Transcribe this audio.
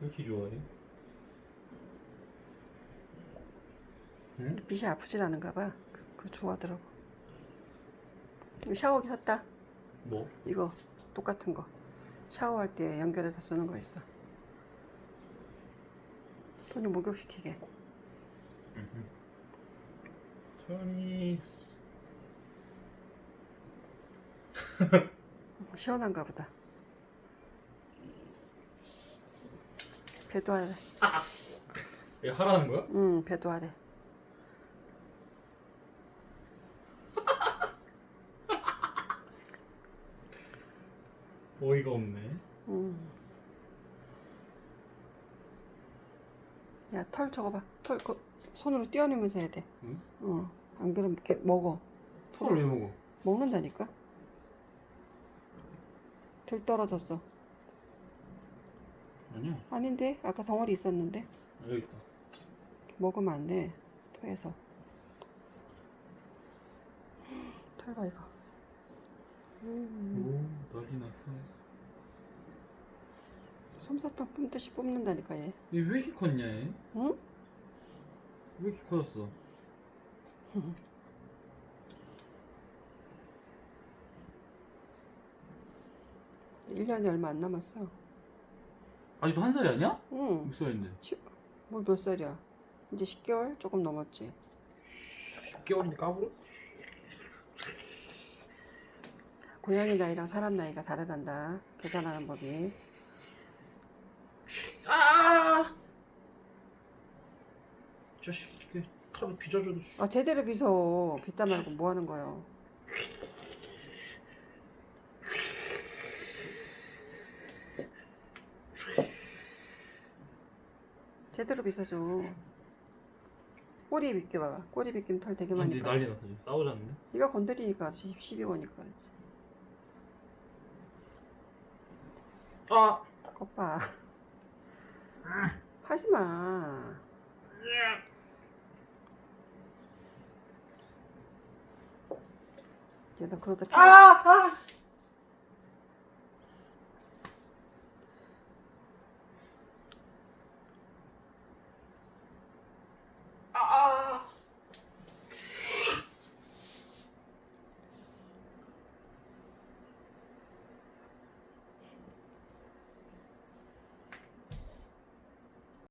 왜 이렇게 좋아해? 응? 빛이 아프질 않은가 봐. 그- 그거 좋아하더라고. 이거 샤워기 샀다. 뭐? 이거 똑같은 거. 샤워할 때 연결해서 쓰는 거 있어. 토니 목욕시키게. 토니 시원한가 보다. 배도 하래. 이거 하라는 거야? 응, 배도 하래. 어이가 없네 응. 야, 털 저거 봐. 털, 그, 손으로 떼어내면서 해야 돼. 응? 어. 안 그러면 이렇게 먹어. 털을 왜 먹어? 먹는다니까? 들 떨어졌어. 아니야 아닌데? 아까 덩어리 있었는데? 여기 있다 먹으면 안 돼. 토해서. 털 봐, 이거. 음, 오 난리 났어 솜사탕 뿜듯이 뽑는다니까, 얘. 얘 왜 이렇게 컸냐 얘? 응? 왜 이렇게 커졌어? 일년이 얼마 안 남았어. 아직도 한 살이 아니야? 응. 몇 살인데? 뭐 몇 살이야? 이제 10개월? 조금 넘었지. 10개월인데 까불어? 고양이 나이랑 사람 나이가 다르단다. 계산하는 법이. 아! 자식 이게 털을 빚어줘도 씨. 아, 제대로 빗어. 빗다 말고 뭐 하는 거예요? 제대로 빗어줘. 꼬리 빗겨 봐봐. 꼬리 빗기면 털 되게 많이 근데 빠져. 난리 났어 지금 싸우자는데? 이거 건드리니까 12원이니까 그렇지. 아! 겉봐. 하지 마. 얘너 그러다 피, 아! 아!